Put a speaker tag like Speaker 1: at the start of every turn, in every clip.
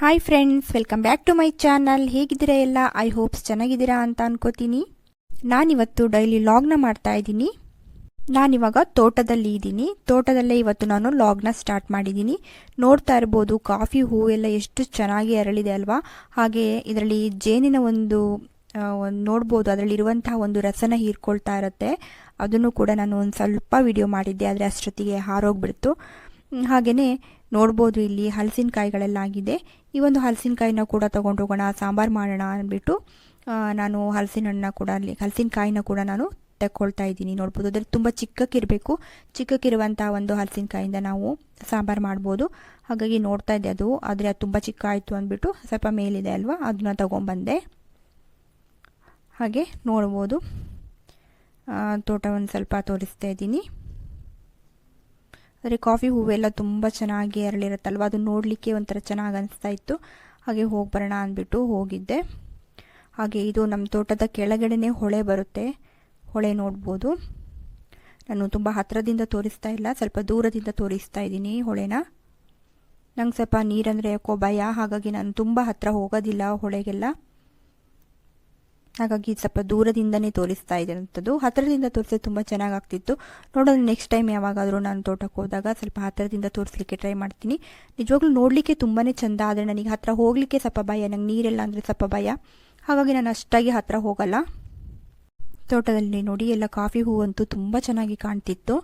Speaker 1: Hi friends welcome back to my channel ಹೇಗಿದ್ದೀರಾ ಎಲ್ಲ? I hopes ಚೆನ್ನಾಗಿದ್ದೀರಾ ಅಂತ ಅನ್ಕೋತೀನಿ. ನಾನಿವತ್ತು ಡೈಲಿ ಲಾಗ್ನ ಮಾಡ್ತಾ ಇದ್ದೀನಿ. ನಾನಿವಾಗ ತೋಟದಲ್ಲಿ ಇದ್ದೀನಿ. ತೋಟದಲ್ಲೇ ಇವತ್ತು ನಾನು ಲಾಗ್ನ ಸ್ಟಾರ್ಟ್ ಮಾಡಿದ್ದೀನಿ. ನೋಡ್ತಾ ಇರ್ಬೋದು, ಕಾಫಿ ಹೂವೆಲ್ಲ ಎಷ್ಟು ಚೆನ್ನಾಗಿ ಅರಳಿದೆ ಅಲ್ವಾ? ಹಾಗೆ ಇದರಲ್ಲಿ ಜೇನಿನ ಒಂದು ನೋಡ್ಬೋದು. ಅದರಲ್ಲಿರುವಂತಹ ಒಂದು ರಸನ ಹೀರ್ಕೊಳ್ತಾ ಇರುತ್ತೆ. ಅದನ್ನು ಕೂಡ ನಾನು ಒಂದು ಸ್ವಲ್ಪ ವಿಡಿಯೋ ಮಾಡಿದ್ದೆ, ಆದರೆ ಅಷ್ಟೊತ್ತಿಗೆ ಹಾರೋಗ್ಬಿಡ್ತು. ಹಾಗೆಯೇ ನೋಡ್ಬೋದು ಇಲ್ಲಿ ಹಲಸಿನಕಾಯಿಗಳೆಲ್ಲ ಆಗಿದೆ. ಈ ಒಂದು ಹಲಸಿನಕಾಯಿನ ಕೂಡ ತೊಗೊಂಡು ಹೋಗೋಣ ಸಾಂಬಾರು ಮಾಡೋಣ ಅಂದ್ಬಿಟ್ಟು ನಾನು ಹಲಸಿನ ಹಣ್ಣನ್ನ ಕೂಡ ಅಲ್ಲಿ, ಹಲಸಿನಕಾಯಿನ ಕೂಡ ನಾನು ತಗೊಳ್ತಾ ಇದ್ದೀನಿ. ನೋಡ್ಬೋದು, ಅದರಲ್ಲಿ ತುಂಬ ಚಿಕ್ಕಕ್ಕಿರಬೇಕು. ಚಿಕ್ಕಕ್ಕಿರುವಂಥ ಒಂದು ಹಲಸಿನಕಾಯಿಂದ ನಾವು ಸಾಂಬಾರು ಮಾಡ್ಬೋದು. ಹಾಗಾಗಿ ನೋಡ್ತಾ ಇದ್ದೆ ಅದು. ಆದರೆ ಅದು ತುಂಬ ಚಿಕ್ಕ ಆಯಿತು ಅಂದ್ಬಿಟ್ಟು ಸ್ವಲ್ಪ ಮೇಲಿದೆ ಅಲ್ವಾ? ಅದನ್ನ ತೊಗೊಂಬಂದೆ ಹಾಗೆ ನೋಡ್ಬೋದು. ತೋಟವನ್ನು ಸ್ವಲ್ಪ ತೋರಿಸ್ತಾ ಇದ್ದೀನಿ. ಆದರೆ ಕಾಫಿ ಹೂವೆಲ್ಲ ತುಂಬ ಚೆನ್ನಾಗಿ ಅರಳಿರುತ್ತಲ್ವ? ಅದು ನೋಡಲಿಕ್ಕೆ ಒಂಥರ ಚೆನ್ನಾಗಿ ಅನಿಸ್ತಾ ಇತ್ತು. ಹಾಗೆ ಹೋಗಿ ಬರೋಣ ಅಂದ್ಬಿಟ್ಟು ಹೋಗಿದ್ದೆ. ಹಾಗೆ ಇದು ನಮ್ಮ ತೋಟದ ಕೆಳಗಡೆನೇ ಹೊಳೆ ಬರುತ್ತೆ. ಹೊಳೆ ನೋಡ್ಬೋದು. ನಾನು ತುಂಬ ಹತ್ತಿರದಿಂದ ತೋರಿಸ್ತಾ ಇಲ್ಲ, ಸ್ವಲ್ಪ ದೂರದಿಂದ ತೋರಿಸ್ತಾ ಇದ್ದೀನಿ ಹೊಳೆನ. ನಂಗೆ ಸ್ವಲ್ಪ ನೀರಂದರೆ ಯಾಕೋ ಭಯ, ಹಾಗಾಗಿ ನಾನು ತುಂಬ ಹತ್ತಿರ ಹೋಗೋದಿಲ್ಲ ಹೊಳೆಗೆಲ್ಲ. ಹಾಗಾಗಿ ಸ್ವಲ್ಪ ದೂರದಿಂದನೇ ತೋರಿಸ್ತಾ ಇದ್ದಂಥದ್ದು ಹತ್ತಿರದಿಂದ ತೋರಿಸಿದ್ರೆ ತುಂಬ ಚೆನ್ನಾಗಾಗ್ತಿತ್ತು. ನೋಡೋದು ನೆಕ್ಸ್ಟ್ ಟೈಮ್ ಯಾವಾಗಾದರೂ ನಾನು ತೋಟಕ್ಕೆ ಹೋದಾಗ ಸ್ವಲ್ಪ ಹತ್ತಿರದಿಂದ ತೋರಿಸ್ಲಿಕ್ಕೆ ಟ್ರೈ ಮಾಡ್ತೀನಿ. ನಿಜವಾಗ್ಲೂ ನೋಡಲಿಕ್ಕೆ ತುಂಬಾ ಚೆಂದ, ಆದರೆ ನನಗೆ ಹತ್ತಿರ ಹೋಗಲಿಕ್ಕೆ ಸ್ವಲ್ಪ ಭಯ. ನಂಗೆ ನೀರೆಲ್ಲ ಅಂದರೆ ಸ್ವಲ್ಪ ಭಯ. ಹಾಗಾಗಿ ನಾನು ಅಷ್ಟಾಗಿ ಹತ್ತಿರ ಹೋಗಲ್ಲ. ತೋಟದಲ್ಲಿ ನೋಡಿ, ಎಲ್ಲ ಕಾಫಿ ಹೂವಂತೂ ತುಂಬ ಚೆನ್ನಾಗಿ ಕಾಣ್ತಿತ್ತು.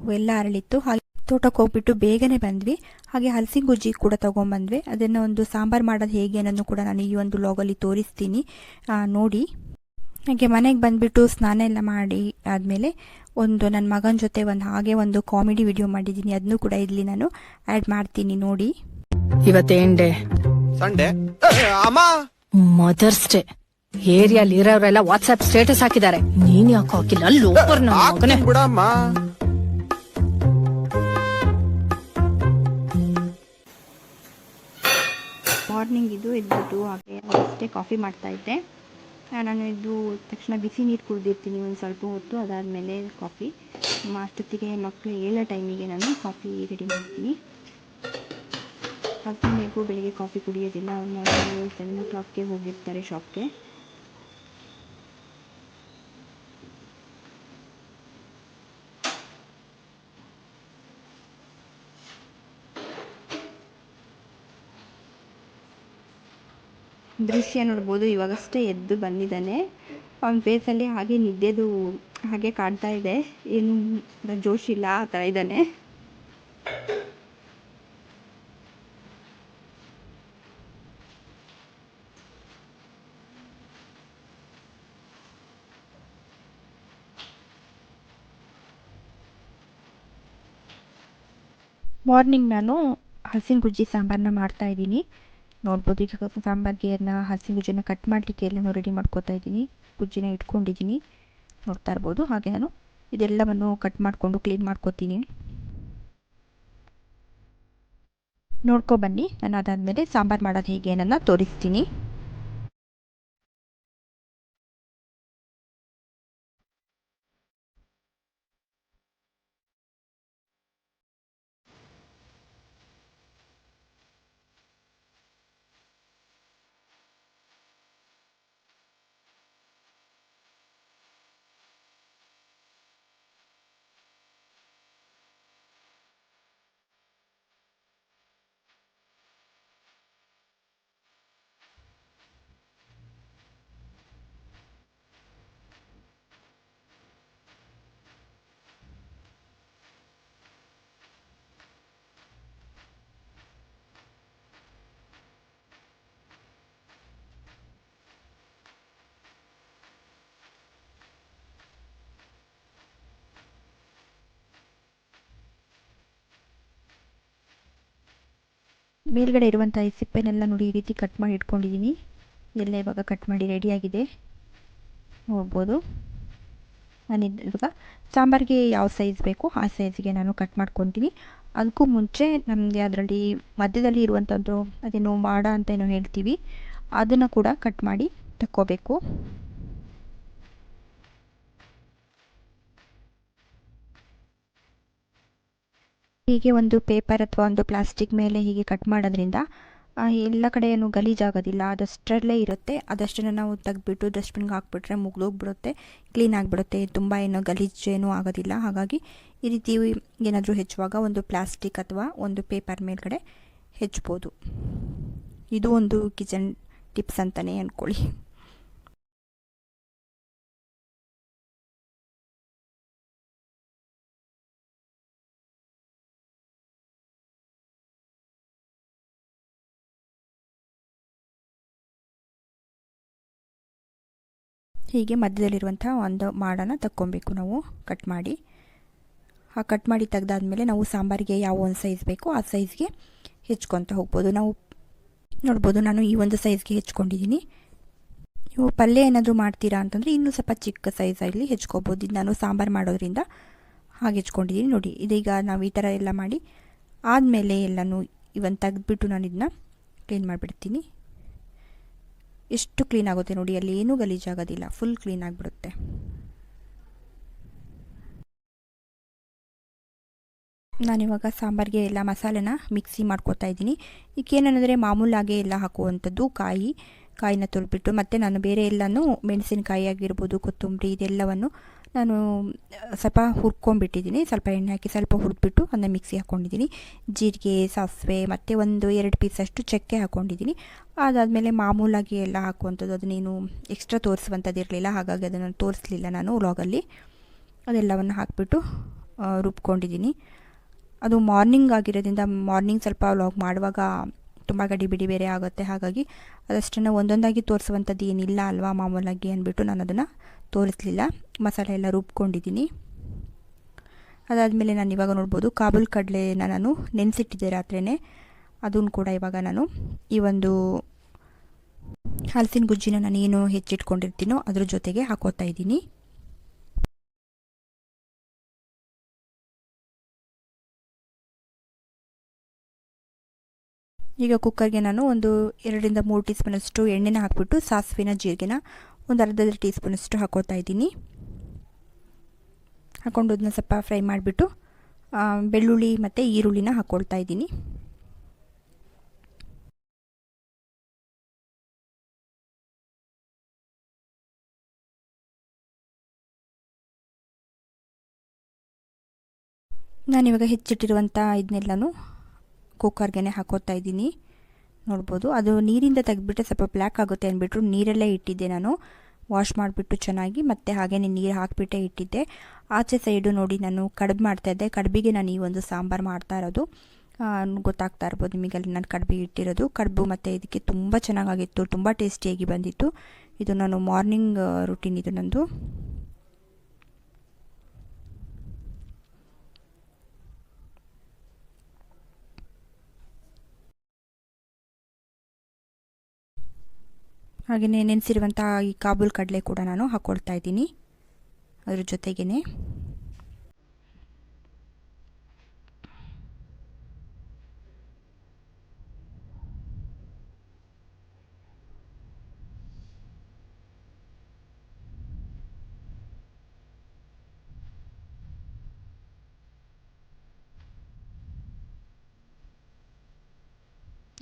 Speaker 1: ಹೂವೆಲ್ಲ ಅರಳಿತ್ತು. ಹಾಗೆ ತೋಟಕ್ಕೆ ಹೋಗ್ಬಿಟ್ಟು ಬೇಗನೆ ಬಂದ್ವಿ. ಹಾಗೆ ಹಲಸಿ ಗುಜ್ಜಿ ಕೂಡ ತೊಗೊಂಬಂದ್ವಿ ಅದನ್ನು ಒಂದು ಸಾಂಬಾರು ಮಾಡೋದು ಹೇಗೆ ಅನ್ನೋದು ಕೂಡ ನಾನು ಈ ಒಂದು ಲಾಗಲ್ಲಿ ತೋರಿಸ್ತೀನಿ. ನೋಡಿ. ಹಾಗೆ ಮನೆಗೆ ಬಂದುಬಿಟ್ಟು ಸ್ನಾನ ಎಲ್ಲ ಮಾಡಿ ಆದಮೇಲೆ ಒಂದು ನನ್ನ ಮಗನ ಜೊತೆ ಒಂದು ಹಾಗೆ ಒಂದು ಕಾಮಿಡಿ ವಿಡಿಯೋ ಮಾಡಿದ್ದೀನಿ. ಅದನ್ನು ಕೂಡ ಇಲ್ಲಿ ನಾನು. ಆ್ಯಡ್ ಮಾಡ್ತೀನಿ ನೋಡಿ.
Speaker 2: ಇವತ್ತೇನ್ ಡೇ
Speaker 3: ಸಂಡೇ ಅಮ್ಮ!
Speaker 2: ಮದರ್ಸ್ ಡೇ ಏರಿಯಾಲ್ ಇರೋರೆಲ್ಲ ವಾಟ್ಸ್ಆಪ್ ಸ್ಟೇಟಸ್ ಹಾಕಿದ್ದಾರೆ. ನೀನ್ ಯಾಕೆ ಹಾಕಿಲ್ಲ? ಲೋಪರ್ ನನ್ನ ಮಗನೇ.
Speaker 3: ಹಾಕ್ತೀನಿ ಬಿಡಮ್ಮ.
Speaker 1: ಮಾರ್ನಿಂಗ್ ಇದು, ಎದ್ಬಿಟ್ಟು ಹಾಗೆ ಅಷ್ಟೇ ಕಾಫಿ ಮಾಡ್ತಾ ಇದ್ದೆ. ನಾನು ಇದು ತಕ್ಷಣ ಬಿಸಿ ನೀರು ಕುಡಿದಿರ್ತೀನಿ ಒಂದು ಸ್ವಲ್ಪ ಹೊತ್ತು, ಅದಾದಮೇಲೆ ಕಾಫಿ ಅಷ್ಟೊತ್ತಿಗೆ ಮಕ್ಕಳು ಏಳೋ ಟೈಮಿಗೆ ನಾನು ಕಾಫಿ ರೆಡಿ ಮಾಡ್ತೀನಿ. ಹಸ್ಬೆಂಡಿಗೂ ಬೆಳಿಗ್ಗೆ ಕಾಫಿ ಕುಡಿಯೋದಿಲ್ಲ ಅವ್ರು ಸೆವೆನ್ ಓ ಕ್ಲಾಕ್ಗೆ ಹೋಗಿರ್ತಾರೆ ಶಾಪ್ಗೆ ದೃಶ್ಯ ನೋಡ್ಬೋದು. ಇವಾಗಷ್ಟೇ ಎದ್ದು ಬಂದಿದ್ದಾನೆ. ಅವನ ಫೇಸಲ್ಲಿ ಹಾಗೆ ನಿದ್ದೆದು ಹಾಗೆ ಕಾಣ್ತಾ ಇದೆ. ಏನು ಜೋಶ್ ಇಲ್ಲ, ಆ ಥರ ಇದ್ದಾನೆ. ಮಾರ್ನಿಂಗ್ ನಾನು ಹಸಿನ ಗುಜ್ಜಿ ಸಾಂಬಾರನ್ನ ಮಾಡ್ತಾ ಇದ್ದೀನಿ. ನೋಡ್ಬೋದು. ಈಗ ಸಾಂಬಾರಿಗೆ ಅದನ್ನ ಹಸಿ ಗುಜ್ಜಿನ ಕಟ್ ಮಾಡಲಿಕ್ಕೆ ಎಲ್ಲನೂ ರೆಡಿ ಮಾಡ್ಕೋತಾ ಇದ್ದೀನಿ. ಗುಜ್ಜಿನ ಇಟ್ಕೊಂಡಿದ್ದೀನಿ. ನೋಡ್ತಾ ಇರ್ಬೋದು. ಹಾಗೆ ನಾನು ಇದೆಲ್ಲವನ್ನು ಕಟ್ ಮಾಡಿಕೊಂಡು ಕ್ಲೀನ್ ಮಾಡ್ಕೋತೀನಿ. ನೋಡ್ಕೊ ಬನ್ನಿ. ನಾನು ಅದಾದಮೇಲೆ ಸಾಂಬಾರು ಮಾಡೋದು ಹೇಗೆ ಅನ್ನೋದನ್ನ ತೋರಿಸ್ತೀನಿ. ಮೇಲ್ಗಡೆ ಇರುವಂಥ ಈ ಸಿಪ್ಪೆನೆಲ್ಲ ನೋಡಿ ಈ ರೀತಿ ಕಟ್ ಮಾಡಿ ಇಟ್ಕೊಂಡಿದ್ದೀನಿ ಎಲ್ಲ ಇವಾಗ ಕಟ್ ಮಾಡಿ ರೆಡಿಯಾಗಿದೆ ಹೋಗ್ಬೋದು ನಾನು ಇವಾಗ ಸಾಂಬಾರಿಗೆ ಯಾವ ಸೈಜ್ ಬೇಕು ಆ ಸೈಜ್ಗೆ ನಾನು ಕಟ್ ಮಾಡ್ಕೊತೀನಿ. ಅದಕ್ಕೂ ಮುಂಚೆ ನಮಗೆ ಅದರಲ್ಲಿ ಮಧ್ಯದಲ್ಲಿ ಇರುವಂಥದ್ದು ಅದೇನೋ ಮಾಡ ಅಂತ ಏನೋ ಹೇಳ್ತೀವಿ. ಅದನ್ನು ಕೂಡ ಕಟ್ ಮಾಡಿ ತಕ್ಕೋಬೇಕು. ಹೀಗೆ ಒಂದು ಪೇಪರ್ ಅಥವಾ ಒಂದು ಪ್ಲಾಸ್ಟಿಕ್ ಮೇಲೆ ಹೀಗೆ ಕಟ್ ಮಾಡೋದ್ರಿಂದ ಎಲ್ಲ ಕಡೆ ಏನು ಗಲೀಜಾಗೋದಿಲ್ಲ ಅದಷ್ಟರಲ್ಲೇ ಇರುತ್ತೆ. ಅದಷ್ಟನ್ನು ನಾವು ತೆಗೆದ್ಬಿಟ್ಟು ಡಸ್ಟ್ಬಿನ್ಗೆ ಹಾಕ್ಬಿಟ್ರೆ ಮುಗ್ದೋಗ್ಬಿಡುತ್ತೆ ಕ್ಲೀನ್ ಆಗಿಬಿಡುತ್ತೆ. ತುಂಬ ಏನು ಗಲೀಜು ಏನೂ ಆಗೋದಿಲ್ಲ. ಹಾಗಾಗಿ ಈ ರೀತಿ ಏನಾದರೂ ಹೆಚ್ಚುವಾಗ ಒಂದು ಪ್ಲಾಸ್ಟಿಕ್ ಅಥವಾ ಒಂದು ಪೇಪರ್ ಮೇಲ್ಗಡೆ ಹೆಚ್ಬೋದು ಇದು ಒಂದು ಕಿಚನ್ ಟಿಪ್ಸ್ ಅಂತಲೇ ಅಂದ್ಕೊಳ್ಳಿ ಹೀಗೆ ಮಧ್ಯದಲ್ಲಿರುವಂಥ ಒಂದು ಮಾಡನ್ನು ತಕ್ಕೊಬೇಕು ನಾವು. ಕಟ್ ಮಾಡಿ. ಆ ಕಟ್ ಮಾಡಿ ತೆಗ್ದಾದ್ಮೇಲೆ ನಾವು ಸಾಂಬಾರಿಗೆ ಯಾವ ಒಂದು ಸೈಜ್ ಬೇಕೋ ಆ ಸೈಜ್ಗೆ ಹೆಚ್ಕೊತ ಹೋಗ್ಬೋದು. ನಾವು ನೋಡ್ಬೋದು ನಾನು ಈ ಒಂದು ಸೈಜ್ಗೆ ಹೆಚ್ಕೊಂಡಿದ್ದೀನಿ. ನೀವು ಪಲ್ಯ ಏನಾದರೂ ಮಾಡ್ತೀರಾ ಅಂತಂದರೆ ಇನ್ನೂ ಸ್ವಲ್ಪ ಚಿಕ್ಕ ಸೈಜಲ್ಲಿ ಹೆಚ್ಕೋಬೋದು ಇದು ನಾನು ಸಾಂಬಾರು ಮಾಡೋದ್ರಿಂದ ಹಾಗೆ ಹೆಚ್ಕೊಂಡಿದ್ದೀನಿ. ನೋಡಿ, ಇದೀಗ ನಾವು ಈ ಥರ ಎಲ್ಲ ಮಾಡಿ ಆದಮೇಲೆ ಎಲ್ಲನೂ ಇವನ್ ತೆಗೆದ್ಬಿಟ್ಟು ನಾನು ಇದನ್ನ ಕ್ಲೀನ್ ಮಾಡಿಬಿಡ್ತೀನಿ. ಎಷ್ಟು ಕ್ಲೀನ್ ಆಗುತ್ತೆ ನೋಡಿ, ಅಲ್ಲಿ ಏನೂ ಗಲೀಜಾಗೋದಿಲ್ಲ ಫುಲ್ ಕ್ಲೀನ್ ಆಗಿಬಿಡುತ್ತೆ. ನಾನಿವಾಗ ಸಾಂಬಾರಿಗೆ ಎಲ್ಲ ಮಸಾಲೆನ ಮಿಕ್ಸಿ ಮಾಡ್ಕೊತಾ ಇದ್ದೀನಿ. ಏನಂದರೆ ಮಾಮೂಲಾಗೆ ಎಲ್ಲ ಹಾಕುವಂಥದ್ದು ಕಾಯಿ, ಕಾಯಿನ ತುರಿದ್ಬಿಟ್ಟು ಮತ್ತು ನಾನು ಬೇರೆ ಎಲ್ಲನೂ ಮೆಣಸಿನಕಾಯಿ ಆಗಿರ್ಬೋದು, ಕೊತ್ತಂಬರಿ ಇದೆಲ್ಲವನ್ನು ನಾನು ಸ್ವಲ್ಪ ಹುರ್ಕೊಂಡ್ಬಿಟ್ಟಿದ್ದೀನಿ. ಸ್ವಲ್ಪ ಎಣ್ಣೆ ಹಾಕಿ ಸ್ವಲ್ಪ ಹುರಿದ್ಬಿಟ್ಟು ಅದನ್ನ ಮಿಕ್ಸಿ ಹಾಕ್ಕೊಂಡಿದ್ದೀನಿ ಜೀರಿಗೆ, ಸಾಸಿವೆ, ಮತ್ತು ಒಂದು ಎರಡು ಪೀಸಷ್ಟು ಚಕ್ಕೆ ಹಾಕ್ಕೊಂಡಿದ್ದೀನಿ ಅದಾದಮೇಲೆ ಮಾಮೂಲಾಗಿ ಎಲ್ಲ ಹಾಕುವಂಥದ್ದು ಅದನ್ನೇನು ಎಕ್ಸ್ಟ್ರಾ ತೋರಿಸುವಂಥದ್ದು ಇರಲಿಲ್ಲ. ಹಾಗಾಗಿ ಅದನ್ನು ತೋರಿಸಲಿಲ್ಲ ನಾನು ವ್ಲಾಗಲ್ಲಿ ಅದೆಲ್ಲವನ್ನು ಹಾಕಿಬಿಟ್ಟು ರುಬ್ಕೊಂಡಿದ್ದೀನಿ. ಅದು ಮಾರ್ನಿಂಗ್ ಆಗಿರೋದ್ರಿಂದ ಮಾರ್ನಿಂಗ್ ಸ್ವಲ್ಪ ವ್ಲಾಗ್ ಮಾಡುವಾಗ ತುಂಬ ಗಡಿ ಬಿಡಿ ಬೇರೆ ಆಗುತ್ತೆ. ಹಾಗಾಗಿ ಅದಷ್ಟನ್ನು ಒಂದೊಂದಾಗಿ ತೋರಿಸುವಂಥದ್ದು ಏನಿಲ್ಲ ಅಲ್ವಾ ಮಾಮೂಲಾಗಿ ಅಂದ್ಬಿಟ್ಟು ನಾನು ಅದನ್ನು ತೋರಿಸಲಿಲ್ಲ. ಮಸಾಲೆ ಎಲ್ಲ ರುಬ್ಕೊಂಡಿದ್ದೀನಿ. ಅದಾದಮೇಲೆ ನಾನು ಇವಾಗ ನೋಡ್ಬೋದು ಕಾಬೂಲ್ ಕಡಲೆನ ನಾನು ನೆನೆಸಿಟ್ಟಿದ್ದೆ ರಾತ್ರಿಯೇ ಅದನ್ನು ಕೂಡ ಇವಾಗ ನಾನು ಈ ಒಂದು ಹಲಸಿನ ಗುಜ್ಜಿನ ನಾನು ಏನು ಹೆಚ್ಚಿಟ್ಕೊಂಡಿರ್ತೀನೋ ಅದ್ರ ಜೊತೆಗೆ ಹಾಕೋತಾ ಇದ್ದೀನಿ. ಈಗ ಕುಕ್ಕರ್ಗೆ ನಾನು ಒಂದು ಎರಡರಿಂದ ಮೂರು ಟೀ ಸ್ಪೂನಷ್ಟು ಎಣ್ಣೆನ ಹಾಕಿಬಿಟ್ಟು ಸಾಸಿವೆನ, ಜೀರಿಗೆನ ಒಂದು ಅರ್ಧ ಟೀ ಸ್ಪೂನಷ್ಟು ಹಾಕೋತಾ ಇದ್ದೀನಿ. ಹಾಕೊಂಡು ಅದನ್ನ ಸ್ವಲ್ಪ ಫ್ರೈ ಮಾಡಿಬಿಟ್ಟು ಬೆಳ್ಳುಳ್ಳಿ ಮತ್ತು ಈರುಳ್ಳಿನ ಹಾಕ್ಕೊಳ್ತಾ ಇದ್ದೀನಿ. ನಾನಿವಾಗ ಹೆಚ್ಚಿಟ್ಟಿರುವಂಥ ಇದನ್ನೆಲ್ಲನೂ ಕುಕ್ಕರ್ಗೆ ಹಾಕೋತಾ ಇದ್ದೀನಿ. ನೋಡ್ಬೋದು. ಅದು ನೀರಿಂದ ತೆಗೆದ್ಬಿಟ್ಟು ಸ್ವಲ್ಪ ಬ್ಲ್ಯಾಕ್ ಆಗುತ್ತೆ ಅಂದ್ಬಿಟ್ಟು ನೀರಲ್ಲೇ ಇಟ್ಟಿದ್ದೆ ನಾನು. ವಾಶ್ ಮಾಡಿಬಿಟ್ಟು ಚೆನ್ನಾಗಿ ಮತ್ತು ಹಾಗೆಯೇ ನೀರು ಹಾಕಿಬಿಟ್ಟೆ ಇಟ್ಟಿದ್ದೆ. ಆಚೆ ಸೈಡು ನೋಡಿ ನಾನು ಕಡುಬು ಮಾಡ್ತಾಯಿದ್ದೆ ಕಡ್ಬಿಗೆ ನಾನು ಈ ಒಂದು ಸಾಂಬಾರು ಮಾಡ್ತಾ ಇರೋದು. ಗೊತ್ತಾಗ್ತಾ ಇರ್ಬೋದು ನಿಮಗೆ ಅಲ್ಲಿ ನಾನು ಕಡ್ಬಿ ಇಟ್ಟಿರೋದು. ಕಡ್ಬು ಮತ್ತು ಇದಕ್ಕೆ ತುಂಬ ಚೆನ್ನಾಗಾಗಿತ್ತು. ತುಂಬ ಟೇಸ್ಟಿಯಾಗಿ ಬಂದಿತ್ತು. ಇದು ನಾನು ಮಾರ್ನಿಂಗ್ ರುಟೀನ್ ಇದು ನಂದು. ಹಾಗೆಯೇ ನೆನೆಸಿರುವಂಥ ಈ ಕಾಬೂಲ್ ಕಡಲೆ ಕೂಡ ನಾನು ಹಾಕ್ಕೊಳ್ತಾ ಇದ್ದೀನಿ. ಅದ್ರ ಜೊತೆಗೇ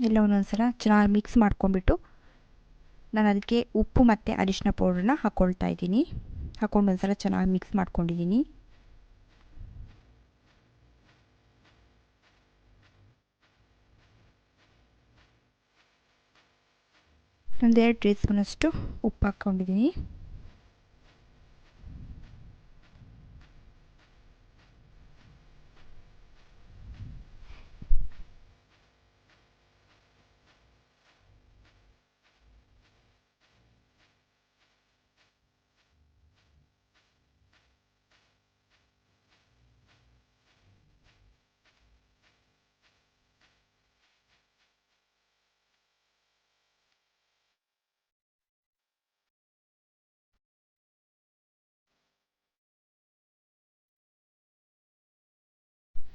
Speaker 1: ಎಲ್ಲ ಒಂದೊಂದು ಸಲ ಚೆನ್ನಾಗಿ ಮಿಕ್ಸ್ ಮಾಡ್ಕೊಂಬಿಟ್ಟು ನಾನು ಅದಕ್ಕೆ ಉಪ್ಪು ಮತ್ತು ಅರಿಶಿನ ಪೌಡ್ರನ್ನ ಹಾಕ್ಕೊಳ್ತಾ ಇದ್ದೀನಿ. ಹಾಕ್ಕೊಂಡು ಒಂದು ಸಲ ಚೆನ್ನಾಗಿ ಮಿಕ್ಸ್ ಮಾಡ್ಕೊಂಡಿದ್ದೀನಿ. ಒಂದೆರಡು ಟೀ ಸ್ಪೂನಷ್ಟು ಉಪ್ಪು ಹಾಕ್ಕೊಂಡಿದ್ದೀನಿ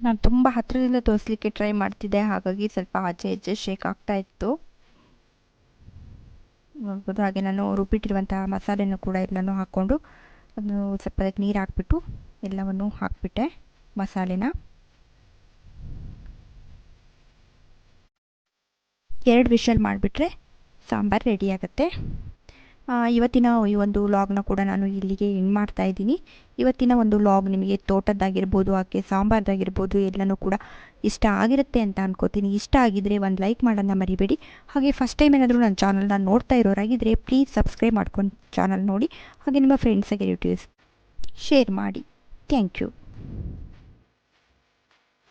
Speaker 1: ನಾನು ತುಂಬ ಹತ್ತಿರದಿಂದ ತೋರಿಸ್ಲಿಕ್ಕೆ ಟ್ರೈ ಮಾಡ್ತಿದ್ದೆ, ಹಾಗಾಗಿ ಸ್ವಲ್ಪ ಆಚೆ ಈಚೆ ಶೇಕ್ ಆಗ್ತಾ ಇತ್ತು. ನೋಡ್ಬೋದು, ಹಾಗೆ ನಾನು ರುಬ್ಬಿಟ್ಟಿರುವಂತಹ ಮಸಾಲೆನೂ ಕೂಡ ಎಲ್ಲನೂ ಹಾಕ್ಕೊಂಡು, ಅದನ್ನು ಸ್ವಲ್ಪ ಅದಕ್ಕೆ ನೀರು ಹಾಕ್ಬಿಟ್ಟು, ಎಲ್ಲವನ್ನು ಹಾಕ್ಬಿಟ್ಟೆ ಮಸಾಲೆನ. ಎರಡು ವಿಷಲ್ ಮಾಡಿಬಿಟ್ರೆ ಸಾಂಬಾರು ರೆಡಿ ಆಗುತ್ತೆ. ಇವತ್ತಿನ ಈ ಒಂದು ಲಾಗ್ನ ಕೂಡ ನಾನು ಇಲ್ಲಿಗೆ ಎಂಡ್ ಮಾಡ್ತಾ ಇದ್ದೀನಿ. ಇವತ್ತಿನ ಒಂದು ಲಾಗ್ ನಿಮಗೆ ತೋಟದ್ದಾಗಿರ್ಬೋದು ಆಕೆ ಸಾಂಬಾರ್ದಾಗಿರ್ಬೋದು ಎಲ್ಲನೂ ಕೂಡ ಇಷ್ಟ ಆಗಿರುತ್ತೆ ಅಂತ ಅನ್ಕೋತೀನಿ. ಇಷ್ಟ ಆಗಿದ್ರೆ ಒಂದು ಲೈಕ್ ಮಾಡೋನ್ನ ಮರಿಬೇಡಿ. ಹಾಗೆ ಫಸ್ಟ್ ಟೈಮ್ ಏನಾದರೂ ನನ್ನ ಚಾನಲ್ನ ನೋಡ್ತಾ ಇರೋರಾಗಿದ್ದರೆ ಪ್ಲೀಸ್ ಸಬ್ಸ್ಕ್ರೈಬ್ ಮಾಡ್ಕೊಂಡು ಚಾನಲ್ ನೋಡಿ, ಹಾಗೆ ನಿಮ್ಮ ಫ್ರೆಂಡ್ಸಿಗೆ ರಿಲೇಟಿವ್ಸ್ ಶೇರ್ ಮಾಡಿ. Thank you